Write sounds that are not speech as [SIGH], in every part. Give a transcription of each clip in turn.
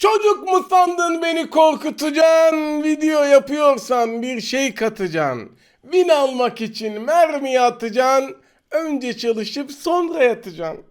Çocuk mu sandın beni korkutacaksın? Video yapıyorsan bir şey katacaksın. Win almak için mermi atacaksın. Önce çalışıp sonra yatacaksın.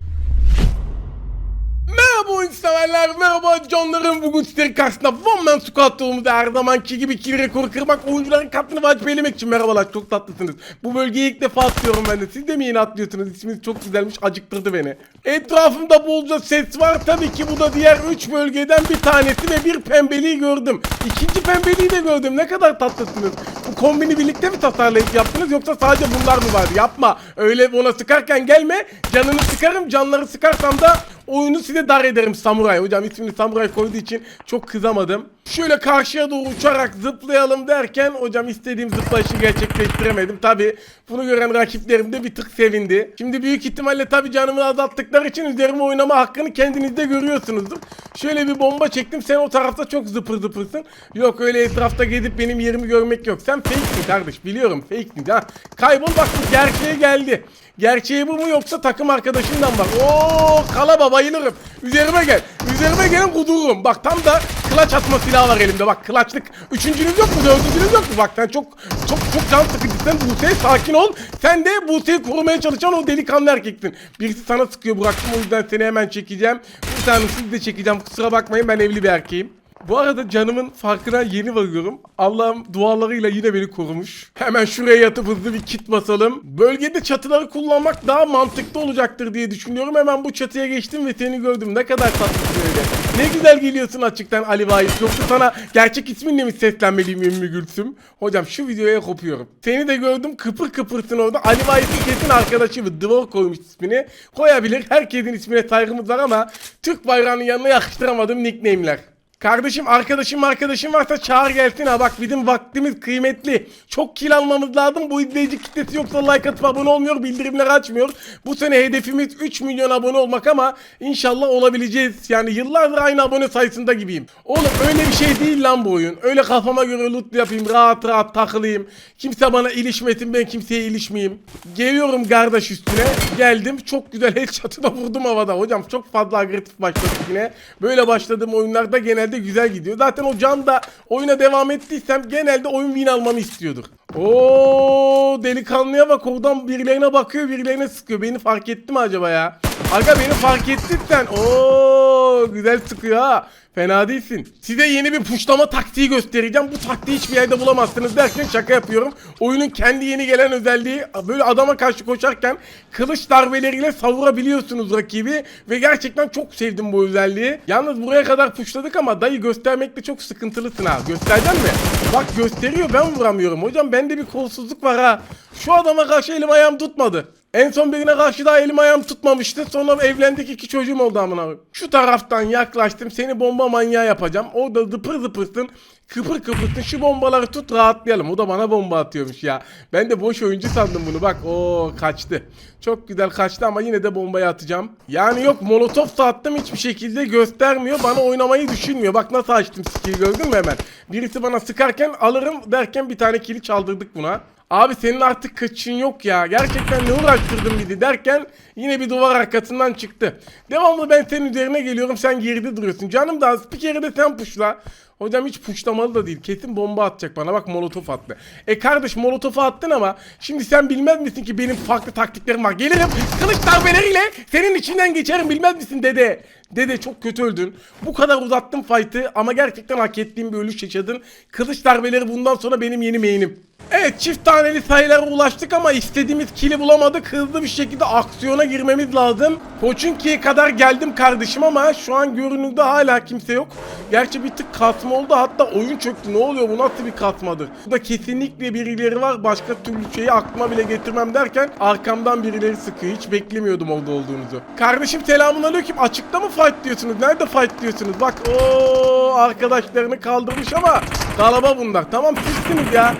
Merhaba oyun severler, merhaba canlarım. Bugün sizlerin karşısında One Man Squad turumuzda her zamanki gibi kill rekoru kırmak, oyuncuların katını vazifelemek için merhabalar, çok tatlısınız. Bu bölgeyi ilk defa atlıyorum ben de. Siz de mi yeni atlıyorsunuz? İsminiz çok güzelmiş, acıktırdı beni. Etrafımda bolca ses var. Tabii ki bu da diğer 3 bölgeden bir tanesi ve bir pembeliği gördüm. İkinci pembeliği de gördüm. Ne kadar tatlısınız. Kombini birlikte mi tasarlayıp yaptınız yoksa sadece bunlar mı var? Yapma. Öyle ona sıkarken gelme. Canını sıkarım. Canları sıkarsam da oyunu size dar ederim samuray. Hocam ismini samuray koyduğu için çok kızamadım. Şöyle karşıya doğru uçarak zıplayalım derken hocam istediğim zıplayışı gerçekleştiremedim. Tabi bunu gören rakiplerim de bir tık sevindi. Şimdi büyük ihtimalle tabi canımı azalttıkları için üzerime oynama hakkını kendiniz de görüyorsunuzdur. Şöyle bir bomba çektim sen o tarafta çok zıpır zıpırsın. Yok öyle etrafta gezip benim yerimi görmek yok. Sen fake'sin kardeş biliyorum fake'sin ha. Kaybol bak bu gerçeğe geldi. Gerçeği bu mu yoksa takım arkadaşından bak. Oo kalaba bayılırım. Üzerime gel. Üzerime gelin kudururum. Bak tam da kılaç atma silahı var elimde. Bak kılaçlık. Üçüncünüz yok mu? Dördüncünüz yok mu? Bak sen çok çok çok can sıkıcısın. Buse sakin ol. Sen de Buse'yi korumaya çalışan o delikanlı erkeksin. Birisi sana sıkıyor bıraktım o yüzden seni hemen çekeceğim. Bir tane de çekeceğim. Kusura bakmayın ben evli bir erkeğim. Bu arada canımın farkına yeni varıyorum. Allah'ım dualarıyla yine beni korumuş. Hemen şuraya yatıp hızlı bir kit basalım. Bölgede çatıları kullanmak daha mantıklı olacaktır diye düşünüyorum. Hemen bu çatıya geçtim ve seni gördüm. Ne kadar tatlısın öyle. Ne güzel geliyorsun açıktan Ali Vahit. Yoksa sana gerçek isminle mi seslenmeliyim Ümmü Gülsüm? Hocam şu videoya kopuyorum. Seni de gördüm kıpır kıpırsın orada. Ali Vahit'in kesin arkadaşı bu. Dvor koymuş ismini. Koyabilir. Herkesin ismine saygımız var ama Türk bayrağının yanına yakıştıramadığım nickname'ler. Kardeşim arkadaşım arkadaşım varsa çağır gelsin ha bak bizim vaktimiz kıymetli. Çok kill almamız lazım bu izleyici kitlesi yoksa like atıp abone olmuyor bildirimleri açmıyor. Bu sene hedefimiz 3 milyon abone olmak ama inşallah olabileceğiz. Yani yıllardır aynı abone sayısında gibiyim. Oğlum öyle bir şey değil lan bu oyun. Öyle kafama göre loot yapayım rahat rahat takılayım. Kimse bana ilişmesin ben kimseye ilişmeyeyim. Geliyorum kardeş üstüne geldim çok güzel headshot'ı da vurdum havada. Hocam çok fazla agresif başladık yine. Böyle başladığım oyunlarda genelde güzel gidiyor. Zaten o can da oyuna devam ettiysem genelde oyun win almamı istiyordur. Oo delikanlıya bak oradan birilerine bakıyor birilerine sıkıyor. Beni fark etti mi acaba ya? Aga beni fark ettin sen. Oo güzel sıkıyor ha. Fena değilsin. Size yeni bir puşlama taktiği göstereceğim. Bu taktiği hiçbir yerde bulamazsınız derken şaka yapıyorum. Oyunun kendi yeni gelen özelliği böyle adama karşı koşarken kılıç darbeleriyle savurabiliyorsunuz rakibi. Ve gerçekten çok sevdim bu özelliği. Yalnız buraya kadar puşladık ama dayı göstermekte çok sıkıntılısın ha. Gösterecek mi? Bak gösteriyor ben vuramıyorum. Hocam bende bir kolsuzluk var ha. Şu adama karşı elim ayağım tutmadı. En son birine karşı daha elim ayağım tutmamıştı. Sonra evlendik iki çocuğum oldu amına. Şu taraftan yaklaştım. Seni bomba manyağı yapacağım. O da zıpır zıpırsın. Kıpır kıpırsın. Şu bombaları tut rahatlayalım. O da bana bomba atıyormuş ya. Ben de boş oyuncu sandım bunu. Bak o kaçtı. Çok güzel kaçtı ama yine de bombayı atacağım. Yani yok molotof da attım hiçbir şekilde göstermiyor. Bana oynamayı düşünmüyor. Bak nasıl açtım skill'i gördün mü hemen. Birisi bana sıkarken alırım derken bir tane kili çaldırdık buna. Abi senin artık kaçın yok ya. Gerçekten ne uğraştırdın bizi derken yine bir duvar arkasından çıktı. Devamlı ben senin üzerine geliyorum sen geride duruyorsun. Canım da bir kere de sen puşla. Hocam hiç puşlamalı da değil. Kesin bomba atacak bana. Bak molotof attı. E kardeş molotofu attın ama şimdi sen bilmez misin ki benim farklı taktiklerim var. Gelirim kılıç darbeleriyle senin içinden geçerim bilmez misin dede. Dede çok kötü öldün. Bu kadar uzattım fight'ı ama gerçekten hak ettiğim bir ölüş yaşadın. Kılıç darbeleri bundan sonra benim yeni main'im. Evet çift taneli sayılara ulaştık ama istediğimiz kili bulamadık. Hızlı bir şekilde aksiyona girmemiz lazım. Koçunki'ye kadar geldim kardeşim ama şu an görünürde hala kimse yok. Gerçi bir tık kasma oldu hatta oyun çöktü. Ne oluyor bu nasıl bir kasmadır? Burada kesinlikle birileri var. Başka türlü şeyi aklıma bile getirmem derken arkamdan birileri sıkıyor. Hiç beklemiyordum orada olduğunuzu. Kardeşim selamun aleyküm. Açıkta mı fight diyorsunuz? Nerede fight diyorsunuz? Bak o arkadaşlarını kaldırmış ama galaba bunlar. Tamam sizsiniz ya.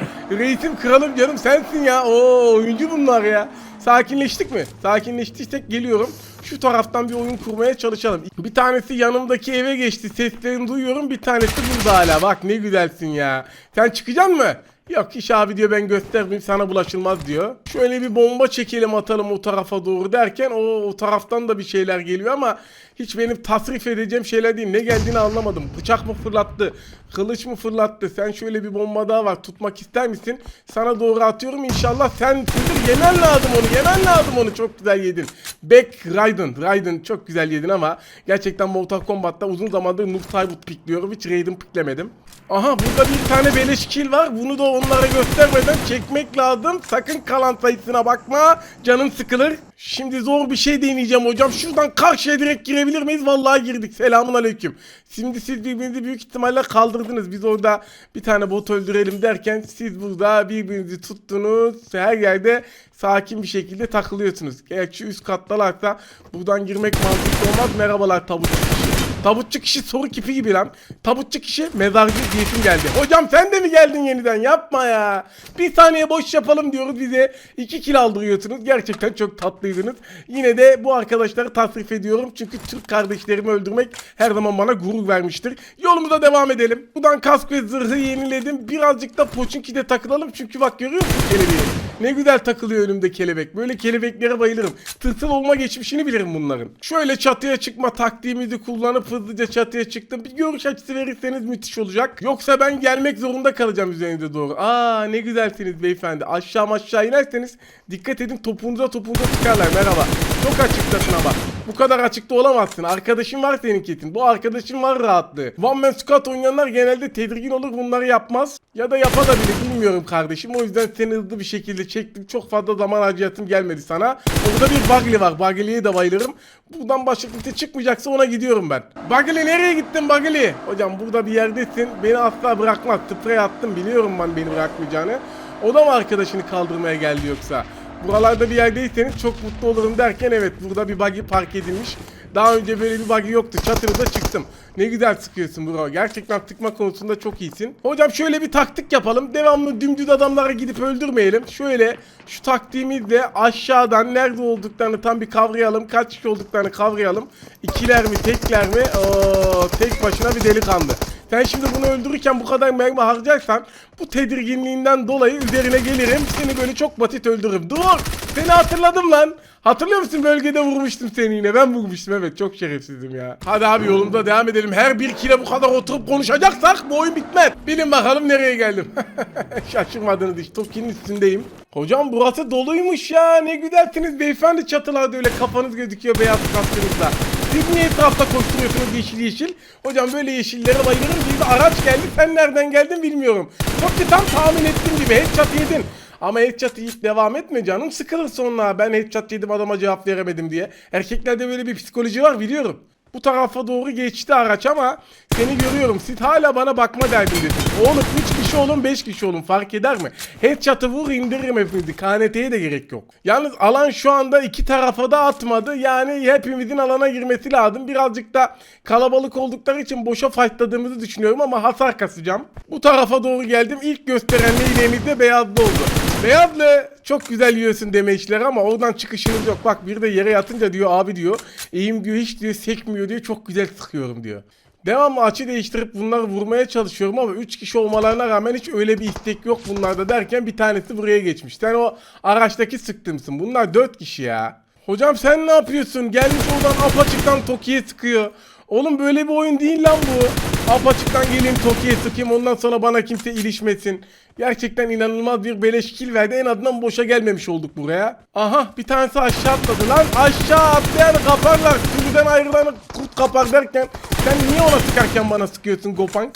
Reisim kralım canım sensin ya. Oo oyuncu bunlar ya. Sakinleştik mi? Sakinleştiysek geliyorum. Şu taraftan bir oyun kurmaya çalışalım. Bir tanesi yanımdaki eve geçti. Seslerini duyuyorum. Bir tanesi burada hala. Bak ne güzelsin ya. Sen çıkacaksın mı? Yok iş abi diyor ben göstermeyeyim sana bulaşılmaz diyor. Şöyle bir bomba çekelim atalım o tarafa doğru derken o, o taraftan da bir şeyler geliyor ama hiç benim tasrif edeceğim şeyler değil. Ne geldiğini anlamadım. Bıçak mı fırlattı? Kılıç mı fırlattı? Sen şöyle bir bomba daha var. Tutmak ister misin? Sana doğru atıyorum. İnşallah sen Sindir yemen lazım onu. Yemen lazım onu. Çok güzel yedin. Back Raiden. Raiden çok güzel yedin ama gerçekten Mortal Kombat'ta uzun zamandır Noob Saibot pikliyorum. Hiç Raiden piklemedim. Aha burada bir tane beleş kill var. Bunu da onlara göstermeden çekmek lazım. Sakın kalan sayısına bakma. Canın sıkılır. Şimdi zor bir şey deneyeceğim hocam. Şuradan karşıya direkt girebilir miyiz? Vallahi girdik. Selamun aleyküm. Şimdi siz birbirinizi büyük ihtimalle kaldırdınız. Biz orada bir tane bot öldürelim derken siz burada birbirinizi tuttunuz. Her yerde sakin bir şekilde takılıyorsunuz. Gerçi üst kattalarsa buradan girmek mantıklı olmaz. Merhabalar kişi. Tabutçu kişi soru kipi gibi lan. Tabutçu kişi mezarcı diyesim geldi. Hocam sen de mi geldin yeniden? Yapma ya. Bir saniye boş yapalım diyoruz bize. 2 kill aldırıyorsunuz. Gerçekten çok tatlıydınız. Yine de bu arkadaşları tasrif ediyorum. Çünkü Türk kardeşlerimi öldürmek her zaman bana gurur vermiştir. Yolumuza devam edelim. Buradan kask ve zırhı yeniledim. Birazcık da Pochinki'de takılalım. Çünkü bak görüyor musun kelebeği? Ne güzel takılıyor önümde kelebek. Böyle kelebeklere bayılırım. Tırtıl olma geçmişini bilirim bunların. Şöyle çatıya çıkma taktiğimizi kullanıp hızlıca çatıya çıktım. Bir görüş açısı verirseniz müthiş olacak. Yoksa ben gelmek zorunda kalacağım üzerinize doğru. Aa ne güzelsiniz beyefendi. Aşağı aşağı inerseniz dikkat edin topuğunuza topuğunuza çıkarlar. Merhaba. Çok açıktasın ama. Bu kadar açıkta olamazsın. Arkadaşın var senin ketin. Bu arkadaşın var rahatlığı. One Man Squad oynayanlar genelde tedirgin olur bunları yapmaz. Ya da yapabilir bilmiyorum kardeşim. O yüzden seni hızlı bir şekilde çektim. Çok fazla zaman harcayatım gelmedi sana. Orada bir Bugly var. Bugly'ye de bayılırım. Buradan başka çıkmayacaksa ona gidiyorum ben. Bugly nereye gittin Bugly? Hocam burada bir yerdesin. Beni asla bırakmaz. Sprey attım. Biliyorum ben beni bırakmayacağını. O da mı arkadaşını kaldırmaya geldi yoksa? Buralarda bir yerdeyseniz çok mutlu olurum derken evet burada bir buggy park edilmiş. Daha önce böyle bir buggy yoktu. Çatırda çıktım. Ne güzel sıkıyorsun bro. Gerçekten sıkma konusunda çok iyisin. Hocam şöyle bir taktik yapalım. Devamlı dümdüz adamlara gidip öldürmeyelim. Şöyle şu taktiğimizle aşağıdan nerede olduklarını tam bir kavrayalım. Kaç kişi olduklarını kavrayalım. İkiler mi tekler mi? Oo, tek başına bir delikanlı. Sen şimdi bunu öldürürken bu kadar mermi harcarsan bu tedirginliğinden dolayı üzerine gelirim. Seni böyle çok basit öldürürüm. Dur! Seni hatırladım lan. Hatırlıyor musun bölgede vurmuştum seni yine. Ben vurmuştum evet çok şerefsizim ya. Hadi abi yolumuza devam edelim. Her bir kile bu kadar oturup konuşacaksak bu oyun bitmez. Bilin bakalım nereye geldim. [LAUGHS] Şaşırmadınız hiç. Toki'nin üstündeyim. Hocam burası doluymuş ya. Ne güzelsiniz beyefendi çatılarda öyle kafanız gözüküyor beyaz kaskınızda. Siz niye etrafta koşturuyorsunuz yeşil yeşil? Hocam böyle yeşillere bayılırım. Bir araç geldi. Sen nereden geldin bilmiyorum. Çok tam tahmin ettiğim gibi headshot yedin. Ama headshot yiyip devam etme canım sıkılır sonra ben headshot yedim adama cevap veremedim diye. Erkeklerde böyle bir psikoloji var biliyorum. Bu tarafa doğru geçti araç ama seni görüyorum. Siz hala bana bakma derdindesiniz. Oğlum 3 kişi olun 5 kişi olun fark eder mi? Headshot'ı vur indiririm hepinizi. KNT'ye de gerek yok. Yalnız alan şu anda iki tarafa da atmadı. Yani hepimizin alana girmesi lazım. Birazcık da kalabalık oldukları için boşa fightladığımızı düşünüyorum ama hasar kasacağım. Bu tarafa doğru geldim. İlk gösteren neyliğimiz de beyazlı oldu. Beyazlı çok güzel yiyorsun deme işleri ama oradan çıkışınız yok. Bak bir de yere yatınca diyor abi diyor. Eğim diyor hiç diyor sekmiyor diyor. Çok güzel sıkıyorum diyor. Devamlı açı değiştirip bunları vurmaya çalışıyorum ama 3 kişi olmalarına rağmen hiç öyle bir istek yok bunlarda derken bir tanesi buraya geçmiş. Sen o araçtaki sıktımsın. Bunlar 4 kişi ya. Hocam sen ne yapıyorsun? Gelmiş oradan apaçıktan Toki'ye sıkıyor. Oğlum böyle bir oyun değil lan bu. Apaçıktan geleyim Toki'ye sıkayım ondan sonra bana kimse ilişmesin. Gerçekten inanılmaz bir beleş kill verdi. En azından boşa gelmemiş olduk buraya. Aha bir tanesi aşağı atladı lan. Aşağı atlayan kaparlar. Sürüden ayrılan kurt kapar derken sen niye ona sıkarken bana sıkıyorsun Gopang?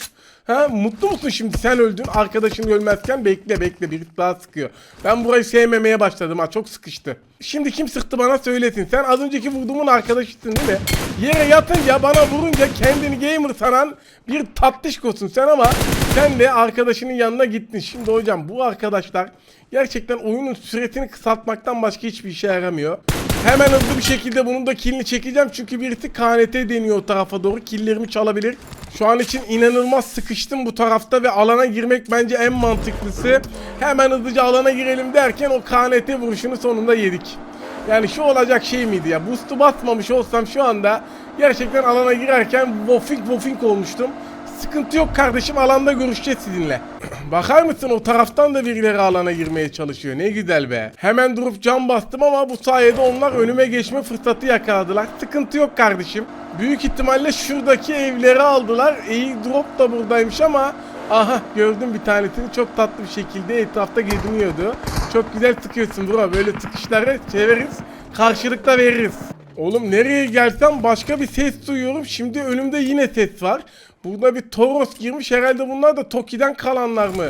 Ha mutlu musun şimdi sen öldün arkadaşın ölmezken bekle bekle bir daha sıkıyor. Ben burayı sevmemeye başladım ha çok sıkıştı. Şimdi kim sıktı bana söylesin. Sen az önceki vurduğumun arkadaşısın değil mi? Yere yatınca bana vurunca kendini gamer sanan bir tatlışkosun sen ama sen de arkadaşının yanına gittin. Şimdi hocam bu arkadaşlar gerçekten oyunun süresini kısaltmaktan başka hiçbir işe yaramıyor. Hemen hızlı bir şekilde bunun da killini çekeceğim çünkü birisi KNT deniyor o tarafa doğru killerimi çalabilir. Şu an için inanılmaz sıkıştım bu tarafta ve alana girmek bence en mantıklısı. Hemen hızlıca alana girelim derken o KNT vuruşunu sonunda yedik. Yani şu olacak şey miydi ya? Boost'u basmamış olsam şu anda gerçekten alana girerken wofink wofink olmuştum. Sıkıntı yok kardeşim alanda görüşeceğiz sizinle. [CLEARS THROAT] Bakar mısın o taraftan da birileri alana girmeye çalışıyor. Ne güzel be. Hemen durup cam bastım ama bu sayede onlar önüme geçme fırsatı yakaladılar. Sıkıntı yok kardeşim. Büyük ihtimalle şuradaki evleri aldılar. İyi drop da buradaymış ama aha gördüm bir tanesini çok tatlı bir şekilde etrafta geziniyordu. Çok güzel sıkıyorsun bro. Böyle sıkışları severiz. Karşılıkta veririz. Oğlum nereye gelsem başka bir ses duyuyorum. Şimdi önümde yine ses var. Burada bir Toros girmiş. Herhalde bunlar da Toki'den kalanlar mı?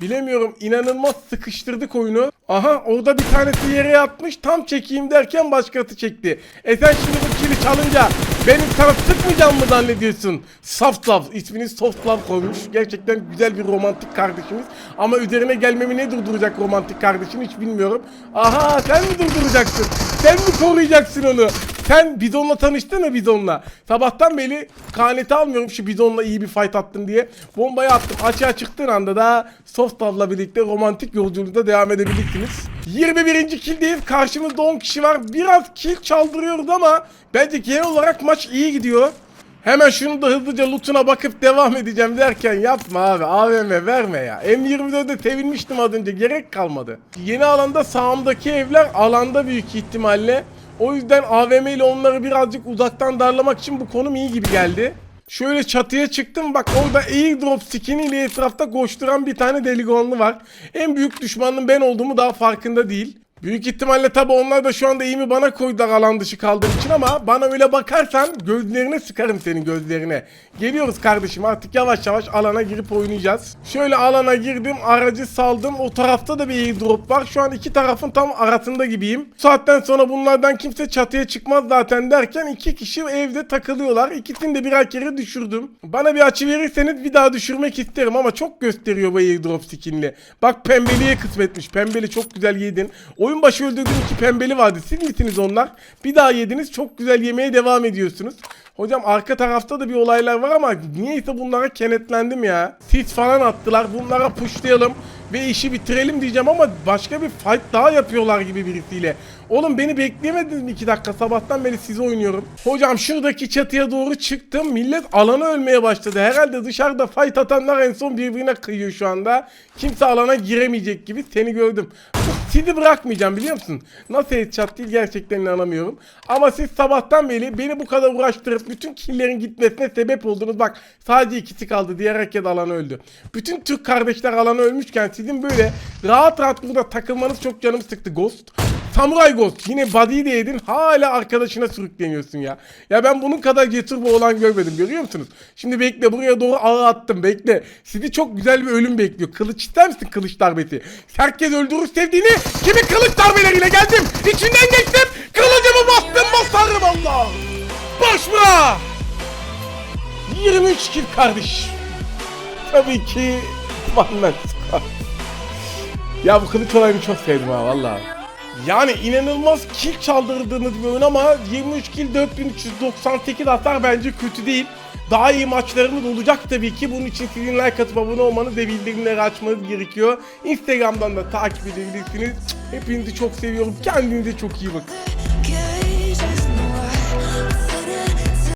Bilemiyorum. İnanılmaz sıkıştırdık oyunu. Aha orada bir tanesi yere yatmış. Tam çekeyim derken başkası çekti. E sen şimdi bu kili çalınca benim sana sıkmayacağım mı zannediyorsun? Soft Love. İsmini Soft Love koymuş. Gerçekten güzel bir romantik kardeşimiz. Ama üzerine gelmemi ne durduracak romantik kardeşim hiç bilmiyorum. Aha sen mi durduracaksın? Sen mi koruyacaksın onu? Sen Bizon'la tanıştın mı Bizon'la? Sabahtan beri kaneti almıyorum şu Bizon'la iyi bir fight attın diye. Bombayı attım. Açığa çıktığın anda da Soft Love'la birlikte romantik yolculuğunda devam edebilirsiniz. 21. killdeyiz. Karşımızda 10 kişi var. Biraz kill çaldırıyoruz ama bence genel olarak maç iyi gidiyor. Hemen şunu da hızlıca lootuna bakıp devam edeceğim derken yapma abi AVM verme ya. M24'de sevinmiştim az önce gerek kalmadı. Yeni alanda sağımdaki evler alanda büyük ihtimalle. O yüzden AVM ile onları birazcık uzaktan darlamak için bu konum iyi gibi geldi. Şöyle çatıya çıktım bak orada airdrop skiniyle etrafta koşturan bir tane delikanlı var. En büyük düşmanın ben olduğumu daha farkında değil. Büyük ihtimalle tabi onlar da şu anda iyi mi bana koydular alan dışı kaldığım için ama bana öyle bakarsan gözlerine sıkarım senin gözlerine. Geliyoruz kardeşim artık yavaş yavaş alana girip oynayacağız. Şöyle alana girdim aracı saldım o tarafta da bir airdrop var. Şu an iki tarafın tam arasında gibiyim. Bu saatten sonra bunlardan kimse çatıya çıkmaz zaten derken iki kişi evde takılıyorlar. İkisini de birer kere düşürdüm. Bana bir açı verirseniz bir daha düşürmek isterim ama çok gösteriyor bu airdrop skinli. Bak pembeliye kısmetmiş. Pembeli çok güzel yedin. Oyun başı öldürdüğüm iki pembeli vardı. Siz misiniz onlar? Bir daha yediniz. Çok güzel yemeye devam ediyorsunuz. Hocam arka tarafta da bir olaylar var ama niyeyse bunlara kenetlendim ya. Sis falan attılar. Bunlara pushlayalım ve işi bitirelim diyeceğim ama başka bir fight daha yapıyorlar gibi birisiyle. Oğlum beni bekleyemediniz mi 2 dakika? Sabahtan beri size oynuyorum. Hocam şuradaki çatıya doğru çıktım. Millet alana ölmeye başladı. Herhalde dışarıda fight atanlar en son birbirine kıyıyor şu anda. Kimse alana giremeyecek gibi seni gördüm. Sizi bırakmayacağım biliyor musun? Nasıl headshot değil gerçekten inanamıyorum. Ama siz sabahtan beri beni bu kadar uğraştırıp bütün killerin gitmesine sebep oldunuz. Bak sadece ikisi kaldı. Diğer herkes alana öldü. Bütün Türk kardeşler alana ölmüşken sizin böyle rahat rahat burada takılmanız çok canımı sıktı Ghost. Samurai Ghost yine body'yi de yedin hala arkadaşına sürükleniyorsun ya. Ya ben bunun kadar cesur bir olan görmedim görüyor musunuz? Şimdi bekle buraya doğru ağı attım bekle. Sizi çok güzel bir ölüm bekliyor. Kılıç ister misin kılıç darbesi? Herkes öldürür sevdiğini kimi kılıç darbeleriyle geldim. İçinden geçtim. Kılıcımı bastım basarım Allah. Bura. 23 kill kardeş. Tabii ki One Man Squad. Ya bu kılıç olayını çok sevdim ha vallahi. Yani inanılmaz kill çaldırdığınız bir oyun ama 23 kill 4398 hasar bence kötü değil. Daha iyi maçlarımız olacak tabii ki. Bunun için sizin like atıp abone olmanız ve bildirimleri açmanız gerekiyor. Instagram'dan da takip edebilirsiniz. Hepinizi çok seviyorum. Kendinize çok iyi bakın.